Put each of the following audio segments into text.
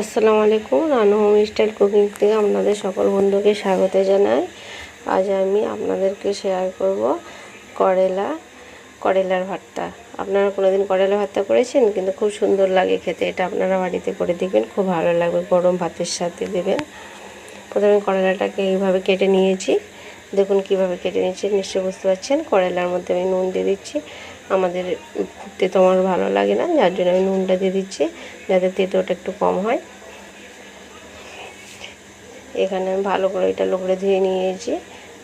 আসসালামু আলাইকুম, Ranu home style cooking থেকে আপনাদের সকল বন্ধুকে স্বাগত জানাই। আজ আমি আপনাদেরকে শেয়ার করব করেলা, করেলার ভর্তা। আপনারা কোনোদিন করেলা ভর্তা করেছেন? কিন্তু খুব সুন্দর লাগে খেতে, এটা আপনারা বাড়িতে করে দেখবেন খুব ভালো লাগবে, গরম ভাতের সাথে দেবেন। প্রথমে করলাটাকে এইভাবে কেটে নিয়েছি। দেখুন কীভাবে কেটে নিয়েছি, নিশ্চয়ই বুঝতে পারছেন। করলার মধ্যে আমি নুন দিয়ে দিচ্ছি। আমাদের তেতো আমার ভালো লাগে না, যার জন্য আমি নুনটা দিয়ে দিচ্ছি, যাতে তেতোটা একটু কম হয়। এখানে আমি ভালো করে এটা লোকড়ে ধুয়ে নিয়েছি,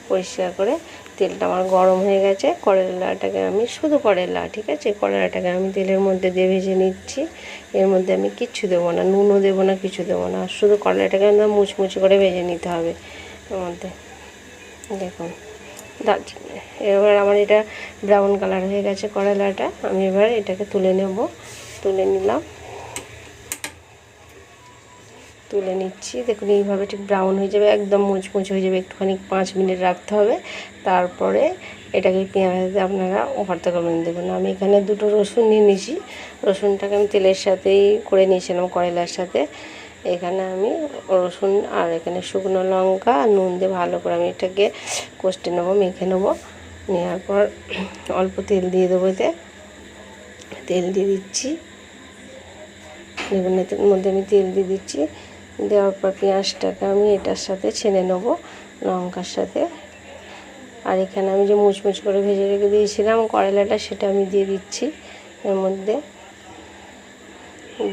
পরিষ্কার করে। তেলটা আমার গরম হয়ে গেছে করলাটাকে আমি, শুধু করলা ঠিক আছে? করলাটাকে আমি তেলের মধ্যে দিয়ে ভেজে নিচ্ছি। এর মধ্যে আমি কিচ্ছু দেবো না, নুনও দেবো না, কিছু দেবো না। শুধু করলাটাকে একদম মুচমুচি করে ভেজে নিতে হবে, এর মধ্যে। দেখুন। দারচিনি এবার আমার এটা ব্রাউন কালার হয়ে গেছে করলাটা। আমি এবার এটাকে তুলে নেব। তুলে নিলাম। তুলে নিচ্ছি। দেখুন, এইভাবে ঠিক ব্রাউন হয়ে যাবে, একদম মুচমুচ হয়ে যাবে। একটুখানি পাঁচ মিনিট রাখতে হবে। তারপরে এটাকে পেঁয়াজ আপনারা ভর্তা করবেন দেখুন। আমি এখানে দুটো রসুন নিয়ে নিয়েছি। রসুনটাকে আমি তেলের সাথেই করে নিয়েছিলাম, করলার সাথে। এখানে আমি রসুন আর এখানে শুকনো লঙ্কা আর নুন দিয়ে ভালো করে আমি এটাকে কষতে নেব, মেখে নেব। নেওয়ার পর অল্প তেল দিয়ে দেবো এতে। তেল দিয়ে দিচ্ছি। এর মধ্যে আমি তেল দিয়ে দিচ্ছি। দেওয়ার পর পেঁয়াজটাকে আমি এটার সাথে ছেনে নেব, লঙ্কার সাথে। আর এখানে আমি যে মুচমুচ করে ভেজে রেখে দিয়েছিলাম করলাটা সেটা আমি দিয়ে দিচ্ছি এর মধ্যে।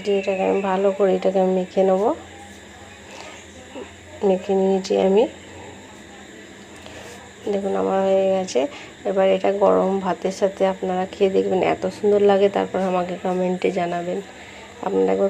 দিয়ে এটাকে আমি ভালো করে এটাকে আমি মেখে নেব। মেখে নিয়েছি আমি। দেখুন, আমার হয়ে গেছে। এবার এটা গরম ভাতের সাথে আপনারা খেয়ে দেখবেন, এত সুন্দর লাগে। তারপর আমাকে কমেন্টে জানাবেন। আপনারা একবার